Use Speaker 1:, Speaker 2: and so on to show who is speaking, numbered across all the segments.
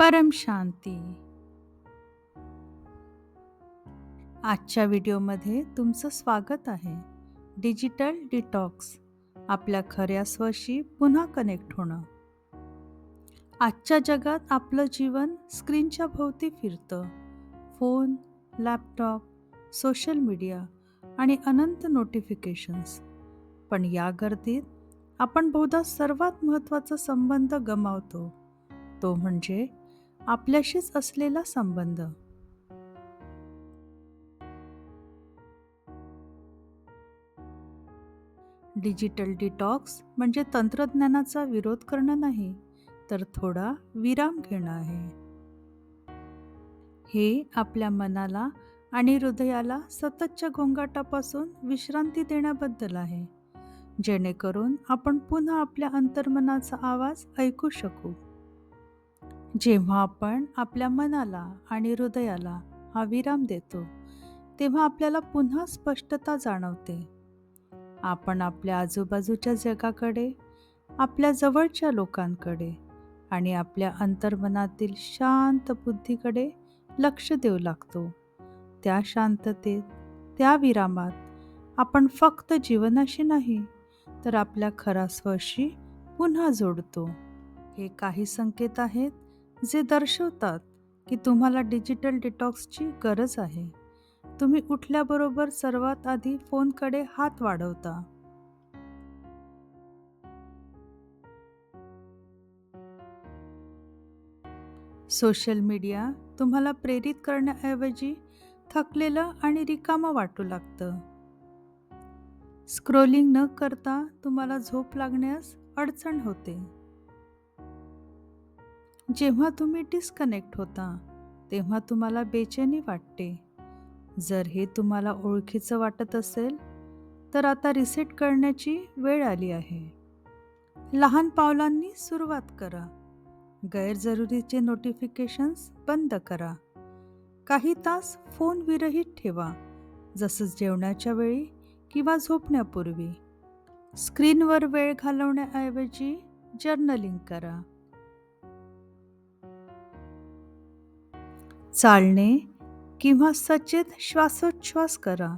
Speaker 1: परम शांती. आजच्या व्हिडिओमध्ये तुमचं स्वागत आहे. डिजिटल डिटॉक्स आपल्या खऱ्या स्वशी पुन्हा कनेक्ट होणं. आजच्या जगात आपलं जीवन स्क्रीनच्या भोवती फिरतं. फोन लॅपटॉप सोशल मीडिया आणि अनंत नोटिफिकेशन्स. पण या गर्दीत आपण बहुधा सर्वात महत्त्वाचा संबंध गमावतो. तो म्हणजे आपल्याशीच असलेला संबंध. डिजिटल डिटॉक्स म्हणजे तंत्रज्ञानाचा विरोध करणं नाही तर थोडा विराम घेणं आहे. हे आपल्या मनाला आणि हृदयाला सततच्या गोंगाटापासून विश्रांती देण्याबद्दल आहे जेणेकरून आपण पुन्हा आपल्या अंतर्मनाचा आवाज ऐकू शकू. जेव्हा आपण आपल्या मनाला आणि हृदयाला हा विराम देतो तेव्हा आपल्याला पुन्हा स्पष्टता जाणवते. आपण आपल्या आजूबाजूच्या जगाकडे आपल्या जवळच्या लोकांकडे आणि आपल्या अंतर्मनातील शांत बुद्धीकडे लक्ष देऊ लागतो. त्या शांततेत त्या विरामात आपण फक्त जीवनाशी नाही तर आपल्या खरा स्वशी पुन्हा जोडतो. हे काही संकेत आहेत जे दर्शवतात की तुम्हाला डिजिटल डिटॉक्सची गरज आहे. तुम्ही उठल्याबरोबर सर्वात आधी फोनकडे हात वाढवता. सोशल मीडिया तुम्हाला प्रेरित करण्याऐवजी थकलेलं आणि रिकामं वाटू लागतं. स्क्रोलिंग न करता तुम्हाला झोप लागण्यास अडचण होते. जेव्हा तुम्ही डिस्कनेक्ट होता तेव्हा तुम्हाला बेचैनी वाटते. जर हे तुम्हाला ओळखीचं वाटत असेल तर आता रिसेट करण्याची वेळ आली आहे. लहान पावलांनी सुरुवात करा. गैरजरुरीचे नोटिफिकेशन्स बंद करा. काही तास फोन विरहित ठेवा जसं जेवणाच्या वेळी किंवा झोपण्यापूर्वी. स्क्रीनवर वेळ घालवण्याऐवजी जर्नलिंग करा. चालणे किंवा सचेत श्वासोच्छ्वास करा.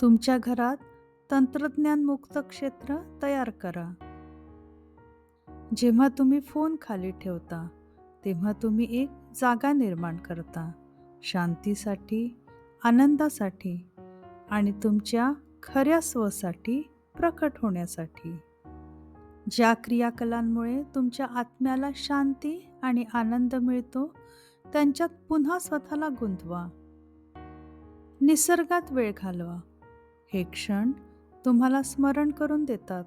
Speaker 1: तुमच्या घरात तंत्रज्ञान मुक्त क्षेत्र तयार करा. जेव्हा तुम्ही फोन खाली ठेवता तेव्हा तुम्ही एक जागा निर्माण करता. शांतीसाठी आनंदासाठी आणि तुमच्या खऱ्या स्वसाठी प्रकट होण्यासाठी. ज्या क्रियाकलांमुळे तुमच्या आत्म्याला शांती आणि आनंद मिळतो त्यांच्यात पुन्हा स्वतःला गुंतवा. निसर्गात वेळ घालवा. हे क्षण तुम्हाला स्मरण करून देतात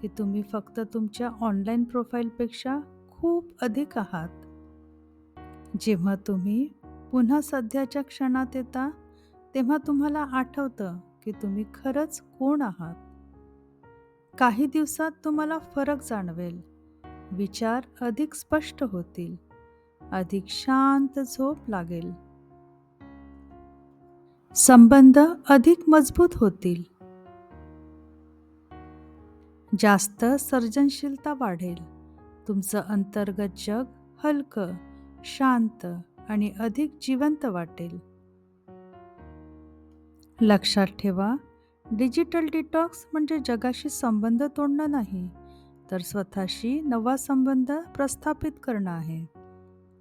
Speaker 1: की तुम्ही फक्त तुमच्या ऑनलाईन प्रोफाईलपेक्षा खूप अधिक आहात. जेव्हा तुम्ही पुन्हा सध्याच्या क्षणात येता तेव्हा तुम्हाला आठवतं की तुम्ही खरंच कोण आहात. काही दिवसात तुम्हाला फरक जाणवेल. विचार अधिक स्पष्ट होतील. अधिक शांत झोप लागेल. संबंध अधिक मजबूत होतील. जास्त सर्जनशीलता वाढेल. तुमचं अंतर्गत जग हलकं शांत आणि अधिक जिवंत वाटेल. लक्षात ठेवा डिजिटल डिटॉक्स म्हणजे जगाशी संबंध तोडणं नाही तर स्वतःशी नवा संबंध प्रस्थापित करणं आहे.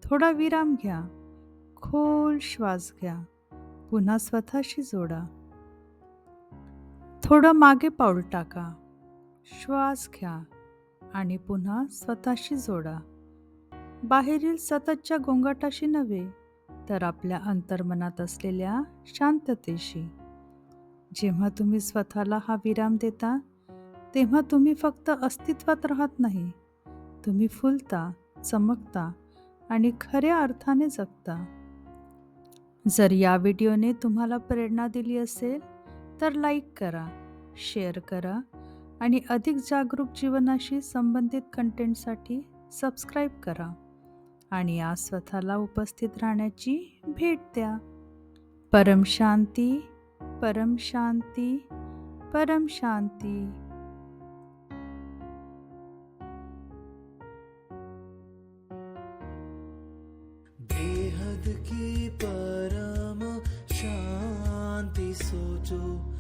Speaker 1: थोडा विराम घ्या खोल श्वास घ्या पुन्हा स्वतःशी जोडा. थोडं मागे पाऊल टाका श्वास घ्या आणि पुन्हा स्वतःशी जोडा. बाहेरील सततच्या गोंगाटाशी नव्हे तर आपल्या अंतर्मनात असलेल्या शांततेशी. जेव्हा तुम्ही स्वतःला हा विराम देता तेव्हा तुम्ही फक्त अस्तित्वात राहत नाही. तुम्ही फुलता चमकता आणि खऱ्या अर्थाने जगता. जर या व्हिडिओने तुम्हाला प्रेरणा दिली असेल तर लाईक करा शेअर करा आणि अधिक जागरूक जीवनाशी संबंधित कंटेंटसाठी सबस्क्राईब करा आणि आज स्वतःला उपस्थित राहण्याची भेट द्या. परम शांती. परम शांती परम शांती.
Speaker 2: बेहद की परम शांति सोचो।